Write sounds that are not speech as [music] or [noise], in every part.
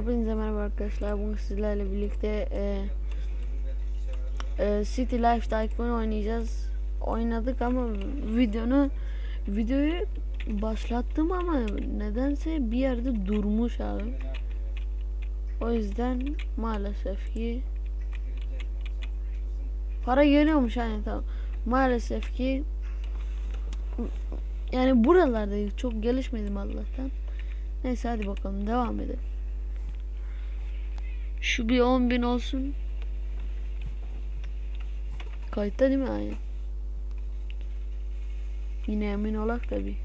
Hepinize merhaba arkadaşlar. Bugün sizlerle birlikte e, e, City Life Tycoon oynayacağız. Oynadık ama videonu videoyu başlattım ama nedense bir yerde durmuş abi. O yüzden maalesef ki para geliyormuş hani tamam. Maalesef ki yani buralarda çok gelişmedim Allah'tan. Neyse hadi bakalım devam edelim. Şu bir 10 bin olsun. Kayıtta değil mi aynen? Yine emin olak tabi.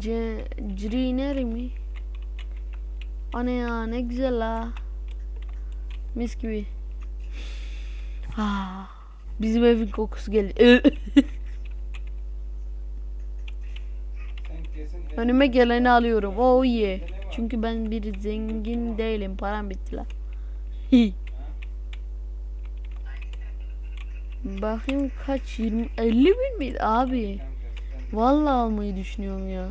C Criner mi? Ana ya ne güzel ha. Mis gibi. Ah, bizim evin kokusu geliyor. [laughs] Önüme geleni alıyorum. Oh yeah. Çünkü ben bir zengin değilim. Param bitti lan. Hi. [laughs] Bakayım kaç 20 50 bin miydi abi? Vallahi almayı düşünüyorum ya.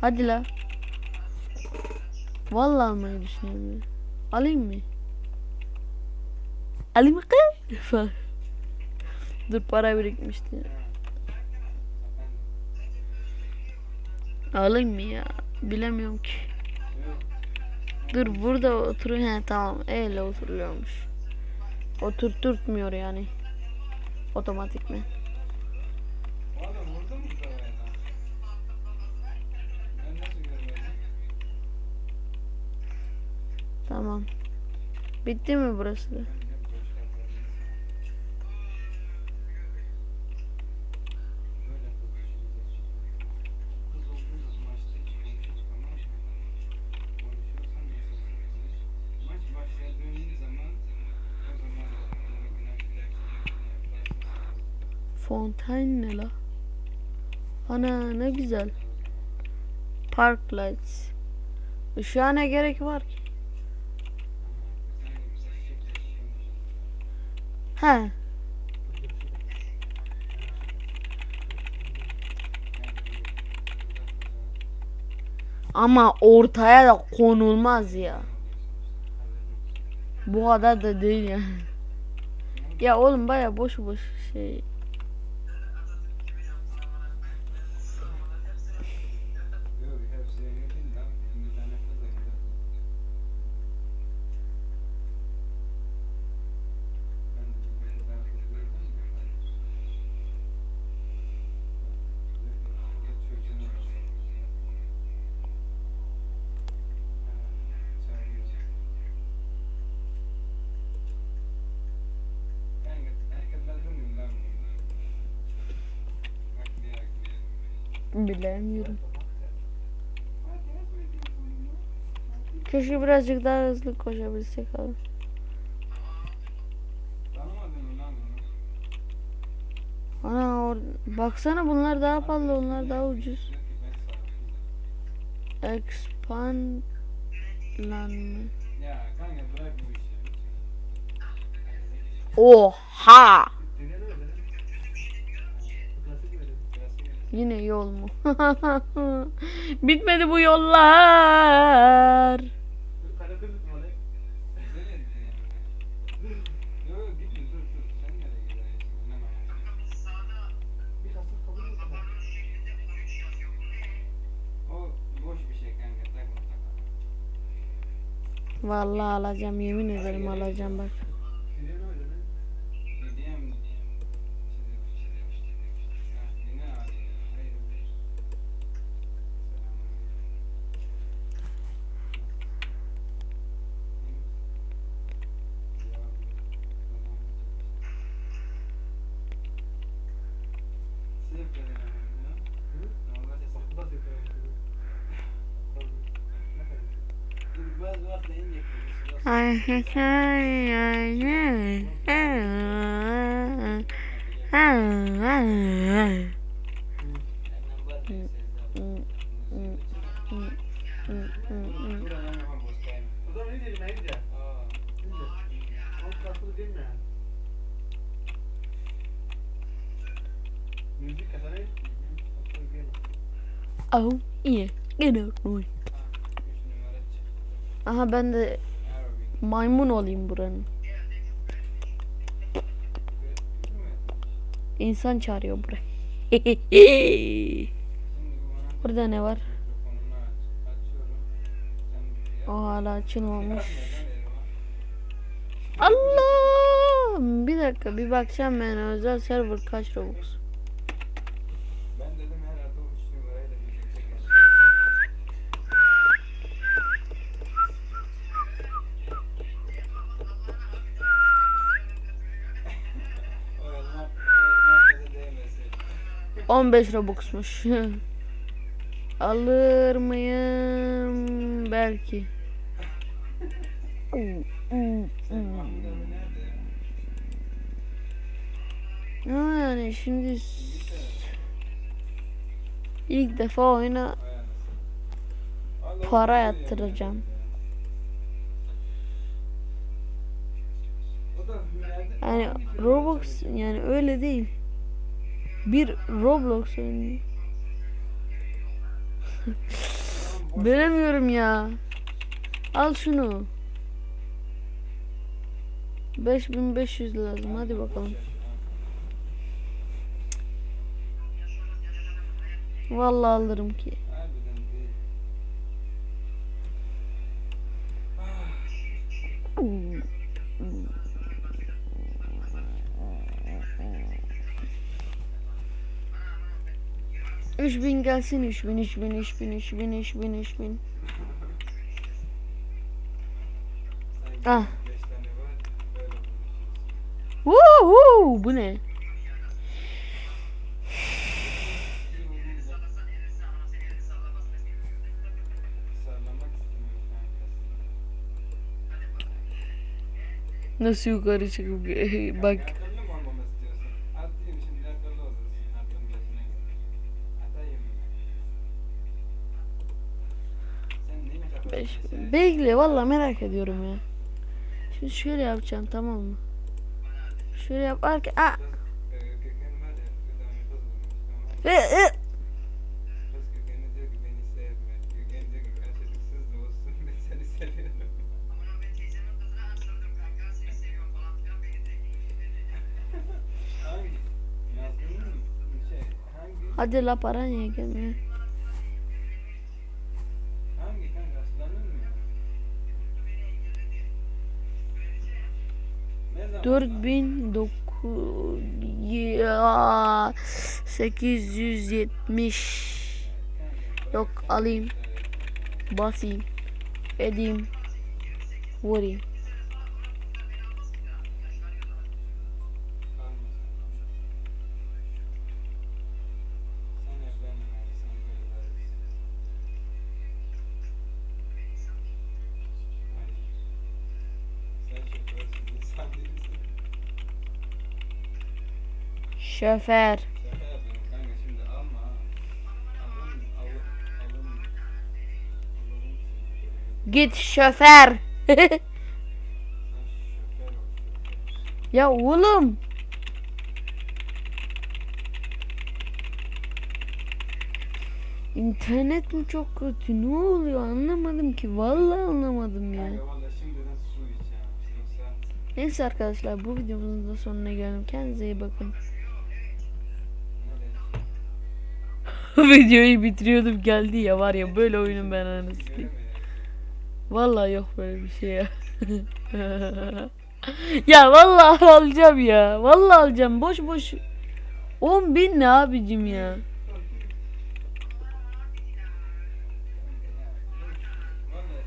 Hadi la. Vallahi almayı düşünüyorum ya. Alayım mı? Mı kız? Falan. Dur para birikmişti. Alayım mı ya? Bilemiyorum ki. Dur burada oturuyor. He tamam. Öyle oturuyormuş. Oturturtmuyor yani. Otomatik mi? Tamam. Bitti mi burası da? Fontaine ne la? Ana ne güzel. Park lights. Işığa ne gerek var ki? He. Ama ortaya da konulmaz ya. Bu kadar da değil ya. Ya oğlum baya boş boş şey. Yok hepsi yeni değil lan. Bir tane kız da gider. Ben ben ben kız gördüm mü? Geç çocuğunu Ben erkekler dönüyorum lan. Bak diye Bilemiyorum. Keşke birazcık daha hızlı koşabilsek abi. Ana or baksana bunlar daha pahalı onlar daha ucuz. Expand lan mı? Oha! Boş bir şey kanka. Takma takma. Vallahi alacağım yemin ederim alacağım bak. Gidelim öyle lan. Gideyim. Ha, yine abi. Hayır, hayır. Ay, ay, ay, ay, ay, ay, ay, ay. hı, hı. Buradan hemen bostayım. O zaman ne diyelim Ence? Aa. Şimdi. On katlı değil mi? Müzik kazanı. Katlı değil mi? Oh yeah. Gene oy. Ha, üç numara çıktı. Aha ben de Arabic. Maymun olayım buranın. İnsan çağırıyor buraya. [laughs] Burada ne var? O hala açılmamış. Allah! Bir dakika bir bakacağım ben özel server kaç Robux. 15 Robux'muş. [laughs] Alır mıyım? Belki. Ama yani şimdi ilk defa oyuna Para yatıracağım. Yani çalışıyor? yani öyle değil. Bir Roblox oyunu. Veremiyorum ya. Al şunu. 5500 lazım. Hadi bakalım. Vallahi alırım ki. Harbiden değil. Ah. 3000 gelsin 3000 3000 3000 3000 3000 3000. Sanki Ah. Woohoo! Bu ne? Nasıl yukarı çıkıp [laughs] bak. Bekle valla merak ediyorum ya. Şimdi şöyle yapacağım tamam mı? Şöyle yaparken Aa! Kız, e, köken var 4870 Yok alayım Basayım Edeyim Vurayım. Seni. git şoför şoför [laughs] şoför. ya oğlum İnternet mi çok kötü ne oluyor anlamadım ki vallahi anlamadım ya. Neyse arkadaşlar bu videomuzun da sonuna geldim. Kendinize iyi bakın. [laughs] Videoyu bitiriyordum geldi ya var ya böyle oyunum ben anasını. Vallahi yok böyle bir şey ya. [laughs] ya vallahi alacağım ya. Vallahi alacağım. Boş boş. 10 bin ne abicim ya. Valla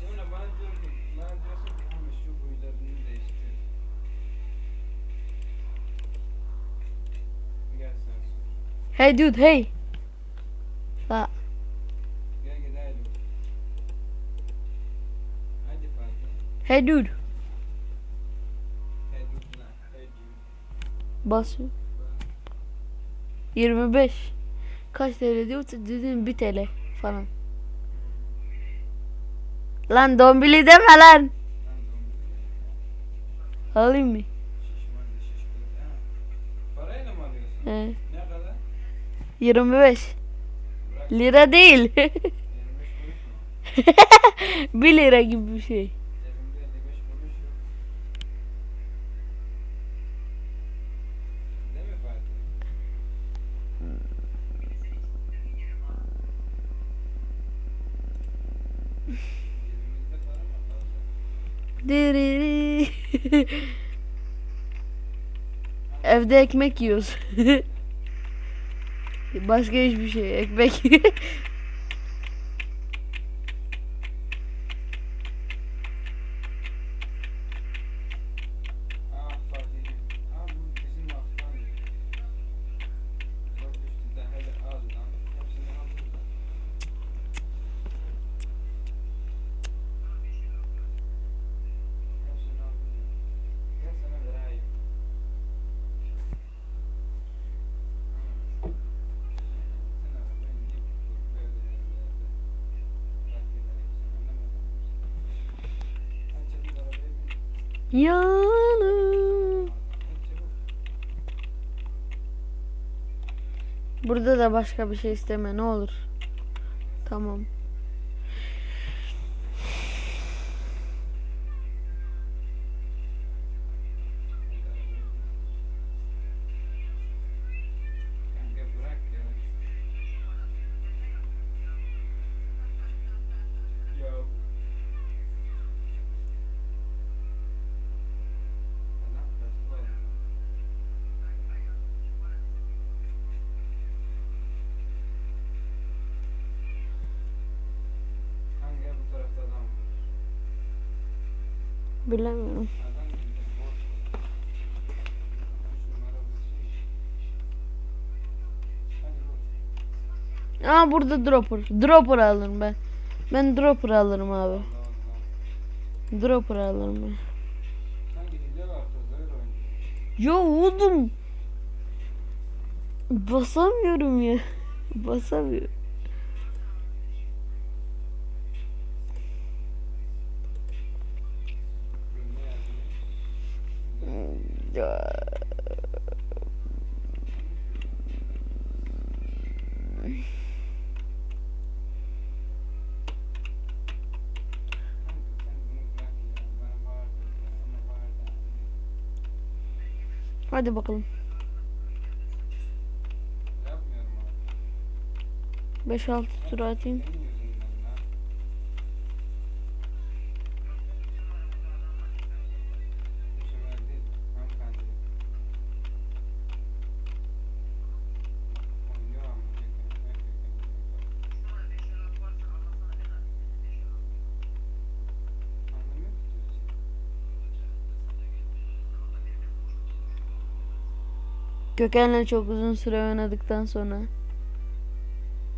sonra bana diyor ki, bana diyorsun ki ama şu huylarını değiştir. Gel sen. Hey dude hey. La, Gel gidelim. Hadi Fatih. Hey dude. Basıyor. 25. Kaç TL diyorsa dedim 1 TL falan. Lan dombili deme lan. Alayım mı? He. Ne kadar? 25. Bırak. Lira değil. 25 kuruş mu? 1 lira gibi bir şey. Cebimde 55 kuruş yok. Değil mi Fatih? Cebimizde para mı kaldı? Diriri. Evde ekmek yiyoruz. [laughs] Başka hiçbir şey ekmek. [laughs] Ah Fatih'im. Ah bu bizim haftan. Çok düştü de hele ağzından. Hepsini aldım da. Hepsini aldım da. Gel sana vereyim. Sen arabayı niye tutup böyle yerlerde park edereksin anlamadım. Hadi çabuk arabaya bin. Yanım. Burada da başka bir şey isteme ne olur. Tamam. Vur. Aa burada dropper. Dropper alırım ben. Ben dropper alırım abi. Dropper alırım ben. Ya oğlum. Basamıyorum ya. Basamıyorum. Ne yazıyor? Ya. Sen bunu bırak ya. Bana bağırdın ya. Ama bağırdın. Hadi bakalım. Yapmıyorum abi. 5-6 tur atayım. Gökhan'la çok uzun süre oynadıktan sonra.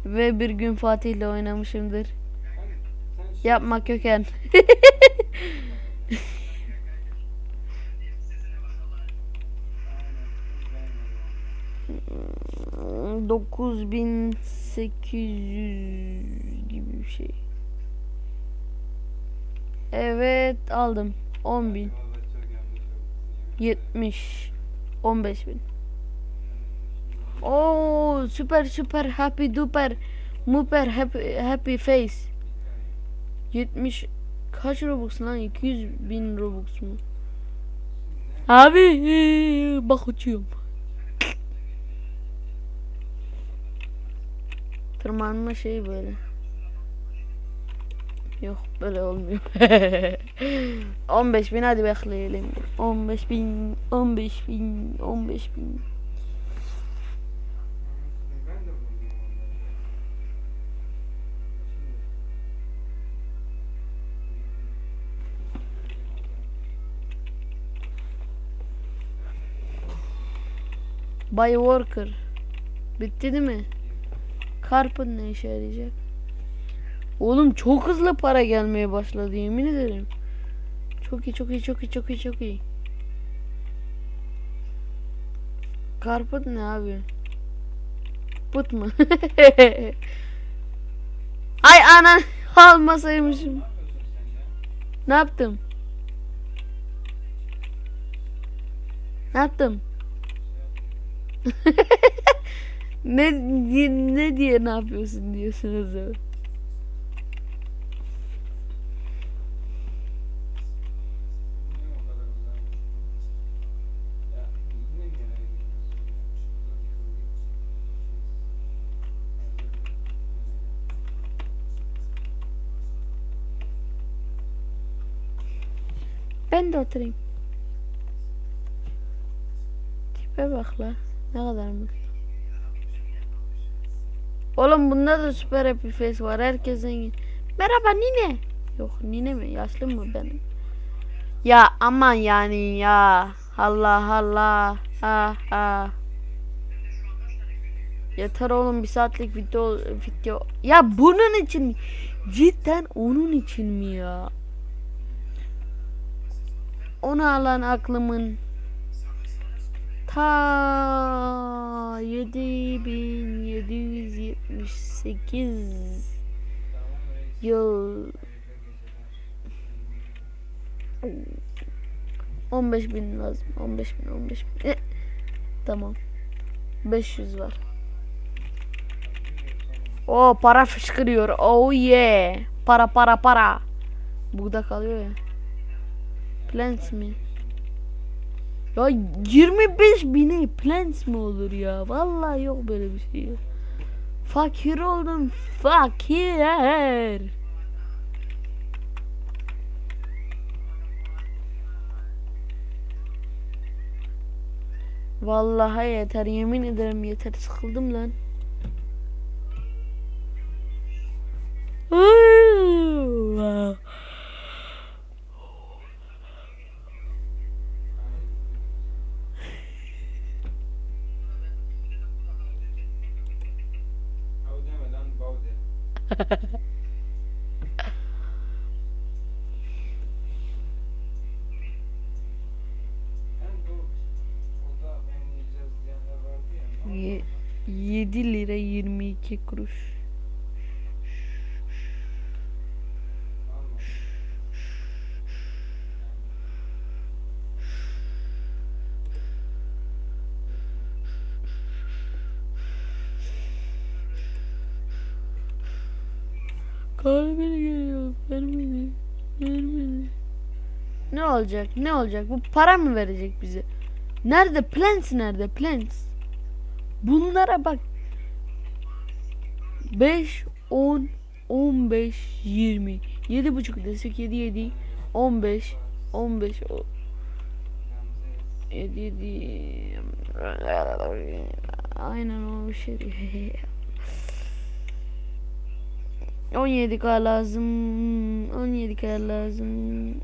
Ve bir gün Fatih'le oynamışımdır. Yapma. Aynen, hiç beğenmedim onu. 9800 gibi bir şey. Evet aldım. 10.000 Vallahi çok yanlış oldu. 70 15 bin. Oo süper süper happy duper muper happy, happy face. 70 kaç Robux lan 200 bin Robux mu? Abi bak uçuyorum. Tırmanma şeyi böyle. Yok böyle olmuyor. [laughs] 15 bin hadi bekleyelim. 15 bin, 15 bin, 15 bin. Bay Worker. Bitti değil mi? Carpet ne işe yarayacak? Oğlum çok hızlı para gelmeye başladı yemin ederim. Çok iyi çok iyi çok iyi çok iyi çok iyi. Carpet ne abi? Put mu? [laughs] Ay anan [laughs] almasaymışım. Ne yaptım? Ne yaptım? ne diye, ne diye ne yapıyorsun diyorsunuz ya. Ben de oturayım. Tipe bak la. Ne kadar mutlu. Oğlum bunda da süper happy face var. Herkes zengin. Merhaba nine. Yok nine mi? Yaşlı mı benim? Ya aman yani ya. Allah Allah. Ha ha. Yeter oğlum bir saatlik video video. Ya bunun için mi? Cidden onun için mi ya? Onu alan aklımın ta 7778 yıl. 15 bin lazım 15 bin 15 bin. Eh, tamam. 500 var. O para fışkırıyor. Oh yeah. Para para para. Burada kalıyor ya. Plants mi? Ya 25 bine plants mi olur ya? Vallahi yok böyle bir şey. Fakir oldum fakir. Vallahi yeter yemin ederim yeter sıkıldım lan. Ay, Av Ye- oldu? 7 lira 22 kuruş. Ne olacak? Ne olacak? Bu para mı verecek bize? Nerede? Plants nerede? Plants. Bunlara bak. 5, 10, 15, 20. 7 buçuk desek 7, 7, 15, 15, o- 7, 7. Aynen o şey. [laughs] 17k lazım. 17k lazım.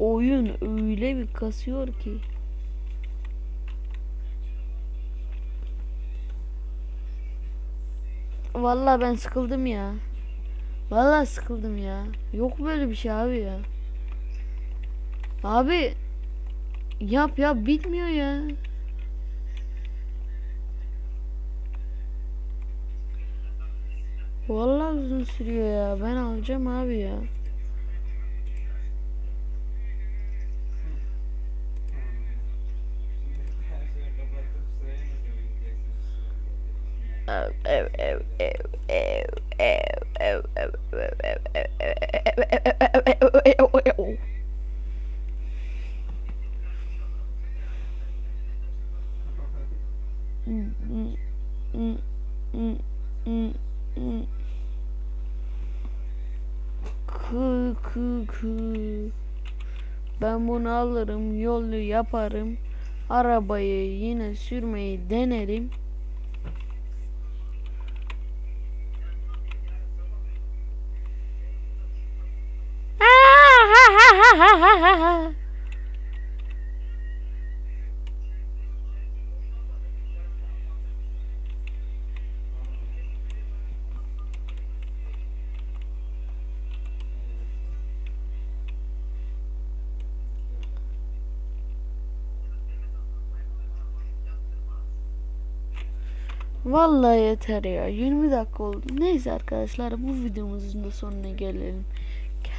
Oyun öyle bir kasıyor ki. Vallahi ben sıkıldım ya. Vallahi sıkıldım ya. Yok böyle bir şey abi ya. Abi yap yap bitmiyor ya. Vallahi uzun sürüyor ya. Ben alacağım abi ya. Kı kı kı. Ben bunu alırım, yolu yaparım. Arabayı yine sürmeyi denerim. ha. Vallahi yeter ya. 20 dakika oldu. Neyse arkadaşlar bu videomuzun da sonuna gelelim.